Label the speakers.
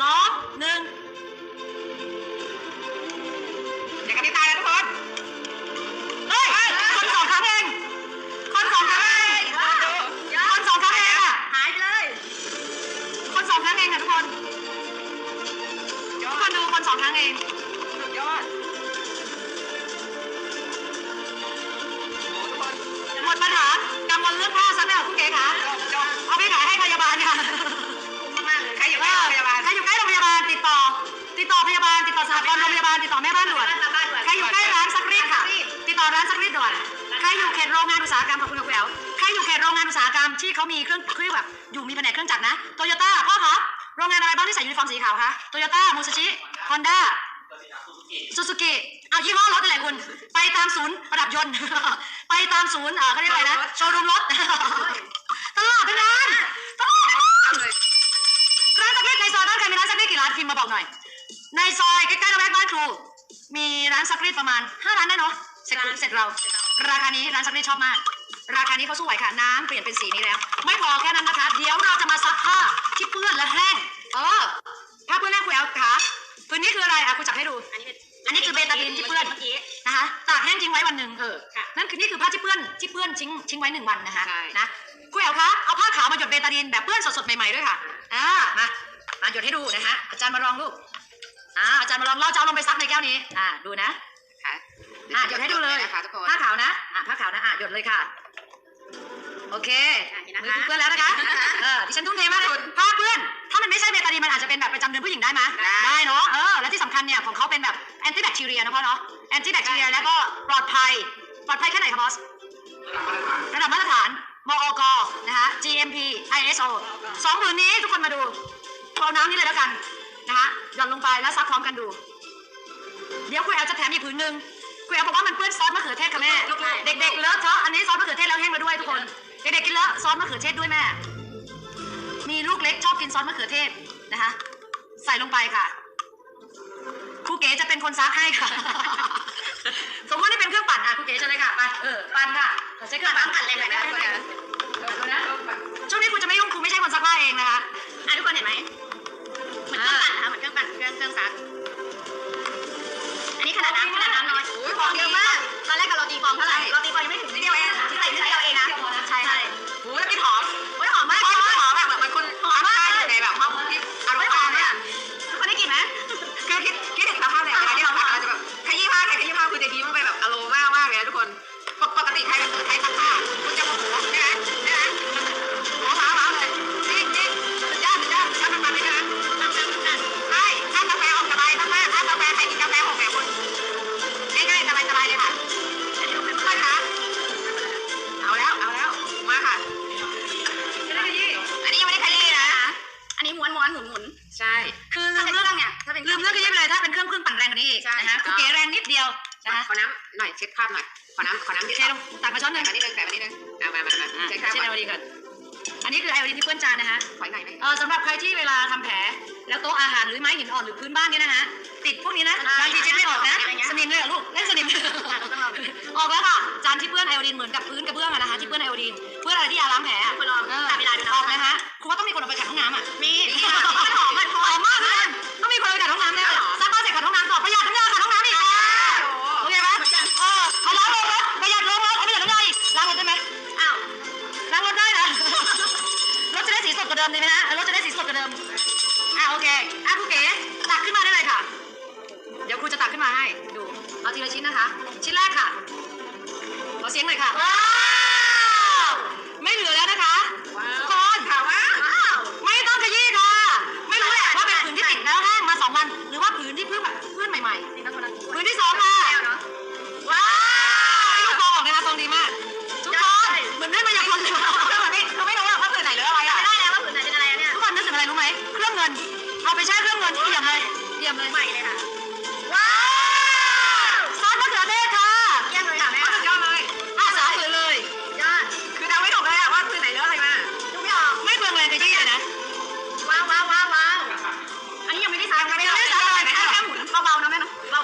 Speaker 1: สองหนึ่ง
Speaker 2: เดี๋ยวกันที่ตายแล้วทุกคน
Speaker 1: เฮ้ยคนสองครั้งเองคนสองครั้งเองคนสองครั้งเองอะ
Speaker 2: หายไปเลย
Speaker 1: คนสองครั้งเองค่ะทุกคน
Speaker 2: ย
Speaker 1: ทุ
Speaker 2: อก
Speaker 1: คนดูคนสองครั้งเอง ต่อร้านซักรีดด่วนใครอยู่เขตโรงงานอุตสาหกรรมขอบคุณค่ะคุณแอ๋วใครอยู่เขตโรงงานอุตสาหกรรมที่เขามีเครื่องเครื่องแบบอยู่มีแผนกเครื่องจักรนะโตโยต้าพ่อคะโรงงานอะไรบ้างที่ใส่ยูนิฟอร์มสีขาวคะโตโยต้ามูซาชิฮอนด้าซูซูกิเอายี่ห้อรถอะไรคุณ ไปตามศูนย์ประดับยนต์ ไปตามศูนย์อ่าเขาเรียกอะไรนะ โชว์รูมรถ ตลอดทั้งนั้นตลอดทั้งนั้น
Speaker 2: เลย
Speaker 1: ร้านซักรีดในซอยบ้านใครมีร้านซักรีดกี่ร้านพิมพ์มาบอกหน่อย ในซอยใกล้ๆระแวกบ้านครู มีร้านซักรีดประมาณ5ร้านได้เนาะ เสร็จเสร็จเรา ราคานี้ร้านซักรีดชอบมาก ราคานี้เขาสู้ไหวค่ะน้ำเปลี่ยนเป็นสีนี้แล้ว ไม่พอแค่นั้นนะคะ เดี๋ยวเราจะมาซักผ้าที่เปื้อนและแห้งเออผ้าเปื้อนแห้งคุณแอลขาตัวนี้คืออะไรอะคุณจับให้ดู
Speaker 2: อันนี้เป็น
Speaker 1: อันนี้คือเบตาดีนที่เปื้อน
Speaker 2: เมื่อกี้
Speaker 1: นะคะตากแห้งทิ้งไว้วันหนึ่งเออ
Speaker 2: ค่ะ
Speaker 1: นั่นคือนี่คือผ้าที่เปื้อนที่เปื้อนทิ้งทิ้งไว้หนึ่งวันนะคะ
Speaker 2: ใช่
Speaker 1: นะคุณแอ๋วคะเอาผ้าขาวมาหยดเบตาดีนแบบเปื้อนสดๆใหม่ๆด้วยค่ะอ่ามามาหยดให้ดูนะคะอาจารย์มาลองลูกอ่าอาจารย์มาลองเราจะเอาลงไปซักในแก้วนี้อ่าดูนะ
Speaker 2: ค่ะ
Speaker 1: อ่าหยดให้ดูเลย
Speaker 2: นะคะทุกคน
Speaker 1: ผ้าขาวนะอ่าผ้าขาวนะอ่าหยดเลยค่ะ โอเค
Speaker 2: อะเห็นนะคะ
Speaker 1: มือคุณเปื้อนแล้วนะคะเออดิฉันทุ่มเทมากเลยผ้าเปื้อน ถ้ามันไม่ใช่เบตาดีนมันอาจจะเป็นแบบประจำเดือนผู้หญิงได้ไหม
Speaker 2: ได้
Speaker 1: ได้เนาะเออและที่สำคัญเนี่ยของเขาเป็นแบบแอนตี้แบคทีเรียนะพ่อเนาะแอนตี้แบคทีเรียแล้วก็ปลอดภัยปลอดภัยแค่ไหนคะบอสระดับมาตรฐานมอกนะคะ GMP ISO สองหมื่นนี้ทุกคนมาดูเอาน้ำนี้เลยแล้วกันนะคะหย่อนลงไปแล้วซักพร้อมกันดู เดี๋ยวคุณแอลจะแถมอีกผืนหนึ่ง คุณแอลบอกว่ามันเปื้อนซอสมะเขือเทศค่ะแม่เด็กๆเลอะเทอะอันนี้ซอสมะเขือเทศแล้วแห้งมาด้วยทุกคน เด็กๆกินเลอะซอสมะเขือเทศด้วยแม่ มีลูกเล็กชอบกินซอสมะเขือเทศนะคะ ใส่ลงไปค่ะ ครูเก๋จะเป็นคนซักให้ค่ะ สมมตินี่เป็นเครื่องปั่นอะครูเก๋เชิญเลยค่ะไปเออปั่นค่ะขอใช้เครื่องปั่นปั่นเลยค่ะนะดูนะช่วงนี้ครูจะไม่ยุ่งครูไม่ใช่คนซักผ้าเองนะคะ
Speaker 2: อะทุกคนเห็นไหมเหมือนเครื่องปั่นนะคะเหมือนเครื่องปั่นเครื่องเครื่องซัก อันนี้ขนาดน้ำขนาดน้ำ น้อย
Speaker 1: โอ้ยของเยอะมาก
Speaker 2: ตอนแรกกับเราตีฟองเท่าไหร่
Speaker 1: เราตีไปไม่ถึงนิดเดียวเอง
Speaker 2: ที่ใส่นิดเดียวเอง ปั่นแรง
Speaker 1: กว่านี้อีก
Speaker 2: ใช่
Speaker 1: นะคะครูเก๋แรงนิดเดียวนะคะ
Speaker 2: ขอน้ำหน่อยเช็ดคราบหน่อยขอน้ำขอน้ำ
Speaker 1: โอ
Speaker 2: เดี๋ยว
Speaker 1: เคลงตักมาช้อนหนึ่ง
Speaker 2: แต่มานิดนึงแต่มานิดนึงเอามามามา
Speaker 1: อะ
Speaker 2: เช็ดค
Speaker 1: เช็
Speaker 2: รา
Speaker 1: ด
Speaker 2: บ
Speaker 1: ไอโอดีก่อนอันนี้คือไอโอดีที่เปื้อนจานนะคะ
Speaker 2: ขอหน่อยไหม
Speaker 1: เออสำหรับใครที่เวลาทำแผลแล้วโต๊ะอาหารหรือไม้หินอ่อนหรือพื้นบ้านเนี่ยนะฮะติดพวกนี้นะบางทีเช็ดไม่ออกนะสนิมเลยเหรอลูกเล่นสนิมออกแล้วค่ะจานที่เปื้อนไอโอดีนเหมือนกับพื้นกระเบื้องอะนะคะที่เปื้อนไอโอดีนเปื้อนอะไรที่ยาล้างแผลอะ
Speaker 2: คุณลอง
Speaker 1: เออ
Speaker 2: ตามเวลาดูนะ
Speaker 1: ออกนะคะครูว่าต้องมีคนเอาไปขัดห้องน้ำอะ
Speaker 2: มี
Speaker 1: ด้สีสดกว่าเดิมดีไหมฮะรถจะได้สีสดกว่าเดิม อะโอเค อะครูเก๋ตักขึ้นมาได้เลยค่ะ เดี๋ยวครูจะตักขึ้นมาให้ ดู เอาทีละชิ้นนะคะ ชิ้นแรกค่ะ ขอเสียงหน่อยค่ะ ว้าว ไม่เหลือแล้วนะคะ
Speaker 2: ว้า
Speaker 1: ทุ
Speaker 2: ว
Speaker 1: กคน
Speaker 2: ข่าวว่าว้าว
Speaker 1: ไม่ต้องขยี้ค่ะ ไม่รู้แหละว่าเป็นผืนที่ติดแล้วแห้งมาสองวัน หรือว่าผืนที่เพิ่งแบบเพื่อนใหม่ๆผืนที่สองค่ะ
Speaker 2: เนาะ
Speaker 1: ว้าวนี่ฟองออกนะคะฟองดีมาก ทุกคน เหมือนได้มายากลเลย
Speaker 2: เอะไรเนี่ย
Speaker 1: ทุกคนนึกถึงอะไรรู้ไหมเครื่องเงิน เอาไปใช้เครื่องเงินเอี่ยมเลยเอี่ยมเลย
Speaker 2: ใหม่เลยค่ะ